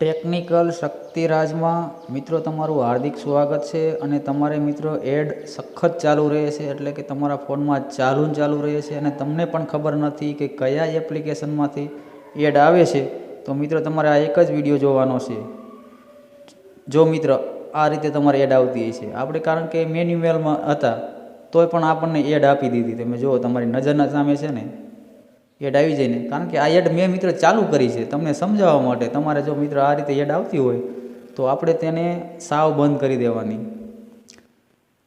Technical શક્તિરાજમાં મિત્રો તમારું હાર્દિક સ્વાગત છે અને તમારે મિત્રો એડ સખત ચાલુ રહે છે એટલે કે તમારા ફોનમાં ચાલુ ચાલુ રહે છે અને તમને પણ ખબર નથી કે કયા એપ્લિકેશનમાંથી એડ આવે છે, તો મિત્રો તમારે આ એક જ વીડિયો જોવાનો છે. જો મિત્ર આ રીતે તમારે એડ આવતી છે. આપણે કારણ કે મેન્યુઅલમાં હતા, તોય પણ આપણને એડ આપી દીધી. તમે જુઓ, તમારી નજરના સામે છે ને એડ આવી જઈને. કારણ કે આ એડ મેં મિત્ર ચાલુ કરી છે. તમને સમજાવવા માટે તમારે જો મિત્ર આ રીતે એડ આવતી હોય, તો આપણે તેને સાવ બંધ કરી દેવાની.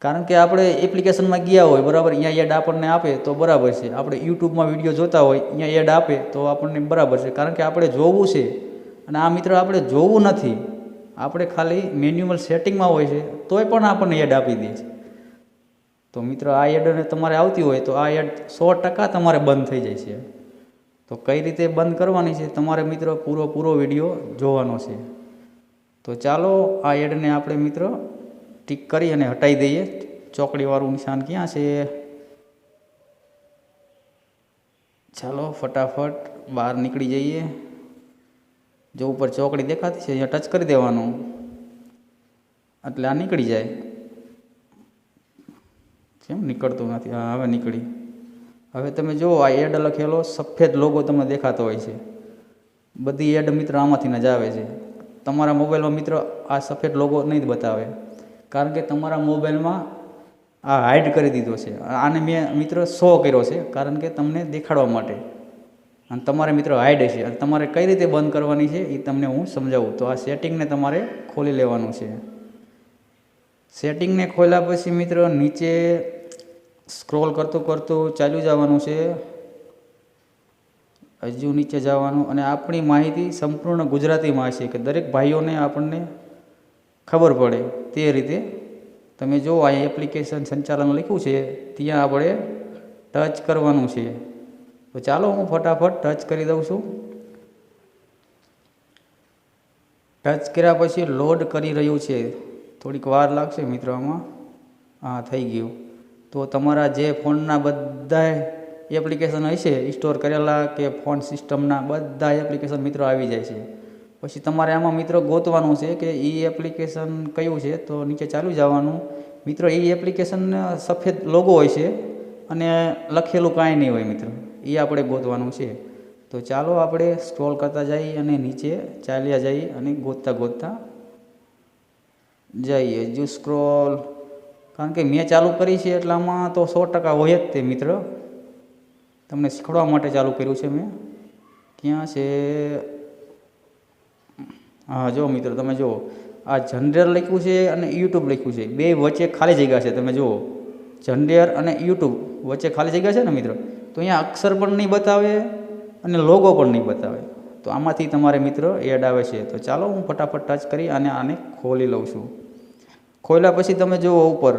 કારણ કે આપણે એપ્લિકેશનમાં ગયા હોય, બરાબર? અહીંયા એડ આપણને આપે તો બરાબર છે. આપણે યુટ્યુબમાં વીડિયો જોતા હોય, અહીંયા એડ આપે તો આપણને બરાબર છે. કારણ કે આપણે જોવું છે અને આ મિત્ર આપણે જોવું નથી. આપણે ખાલી મેન્યુઅલ સેટિંગમાં હોય છે, તોય પણ આપણને એડ આપી દે છે. તો મિત્રો આ એડ તમારે આવતી હોય, તો આ એડ સો ટકા તમારે બંધ થઈ જાય છે. તો કઈ રીતે બંધ કરવાની છે તમારે મિત્રો પૂરો પૂરો વીડિયો જોવાનો છે. તો ચાલો આ એડને આપણે મિત્ર ટીક કરી અને હટાવી દઈએ. ચોકડીવાળું નિશાન ક્યાં છે? ચાલો ફટાફટ બહાર નીકળી જઈએ. જો ઉપર ચોકડી દેખાતી છે, અહીંયા ટચ કરી દેવાનું. એટલે આ નીકળી જાય. કેમ નીકળતું નથી? હા, હવે નીકળી. હવે તમે જુઓ, આ એડ લખેલો, સફેદ લોગો તમને દેખાતો હોય છે. બધી એડ મિત્ર આમાંથી જ આવે છે. તમારા મોબાઈલમાં મિત્ર આ સફેદ લોગો નહીં બતાવે. કારણ કે તમારા મોબાઈલમાં આ હાઇડ કરી દીધો છે. આને મેં મિત્ર શો કર્યો છે, કારણ કે તમને દેખાડવા માટે. અને તમારે મિત્ર હાઇડ છે. અને તમારે કઈ રીતે બંધ કરવાની છે, એ તમને હું સમજાવું. તો આ સેટિંગને તમારે ખોલી લેવાનું છે. સેટિંગને ખોલ્યા પછી મિત્ર નીચે સ્ક્રોલ કરતું કરતું ચાલ્યું જવાનું છે. હજુ નીચે જવાનું અને આપણી માહિતી સંપૂર્ણ ગુજરાતીમાં છે કે દરેક ભાઈઓને આપણને ખબર પડે તે રીતે. તમે જો આ એપ્લિકેશન સંચાલન લખ્યું છે, ત્યાં આપણે ટચ કરવાનું છે. તો ચાલો હું ફટાફટ ટચ કરી દઉં છું. ટચ કર્યા પછી લોડ કરી રહ્યું છે. થોડીક વાર લાગશે મિત્રો આમાં હા, થઈ ગયું. તો તમારા જે ફોનના બધા એપ્લિકેશન હશે સ્ટોર કરેલા કે ફોન સિસ્ટમના બધા એપ્લિકેશન મિત્રો આવી જાય છે. પછી તમારે આમાં મિત્રો ગોતવાનું છે કે એ એપ્લિકેશન કયું છે, તો નીચે ચાલુ જવાનું. મિત્રો એ એપ્લિકેશન સફેદ લોગો હોય છે અને લખેલું કાંઈ નહીં હોય મિત્રો. એ આપણે ગોતવાનું છે. તો ચાલો આપણે સ્ક્રોલ કરતા જઈએ અને નીચે ચાલ્યા જઈએ અને ગોતતા ગોતતા જઈએ. જો સ્ક્રોલ કારણ કે મેં ચાલુ કરી છે એટલે આમાં તો સો ટકા હોય જ તે મિત્ર. તમને શીખવાડવા માટે ચાલુ કર્યું છે મેં. ક્યાં છે? હા જો મિત્રો, તમે જુઓ. આ જનરલ લખ્યું છે અને યુટ્યુબ લખ્યું છે. બે વચ્ચે ખાલી જગ્યા છે, તમે જુઓ. જનરેર અને યુટ્યુબ વચ્ચે ખાલી જગ્યા છે ને મિત્રો? તો અહીંયા અક્ષર પણ નહીં બતાવે અને લોગો પણ નહીં બતાવે. તો આમાંથી તમારે મિત્રો એડ આવે છે. તો ચાલો હું ફટાફટ ટચ કરી અને આને ખોલી લઉં છું. ખોલ્યા પછી તમે જુઓ ઉપર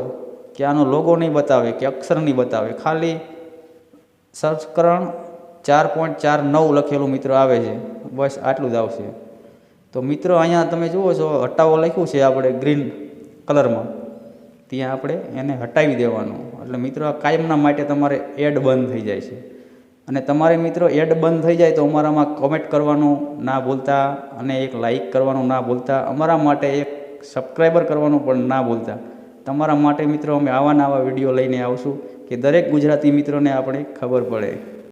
કે આનો લોગો નહીં બતાવે, કે અક્ષર નહીં બતાવે. ખાલી સંસ્કરણ ચાર પોઈન્ટ ચાર નવ લખેલું મિત્રો આવે છે. બસ આટલું જ આવશે. તો મિત્રો અહીંયા તમે જુઓ છો, હટાવો લખ્યું છે આપણે ગ્રીન કલરમાં. ત્યાં આપણે એને હટાવી દેવાનું. એટલે મિત્રો આ કાયમના માટે તમારે એડ બંધ થઈ જાય છે. અને તમારે મિત્રો એડ બંધ થઈ જાય તો અમારામાં કોમેન્ટ કરવાનું ના ભૂલતા અને એક લાઇક કરવાનું ના ભૂલતા. અમારા માટે એક સબસ્ક્રાઈબર કરવાનું પણ ના ભૂલતા તમારા માટે મિત્રો અમે આવા નવા વીડિયો લઈને આવશું કે દરેક ગુજરાતી મિત્રોને આપણે ખબર પડે.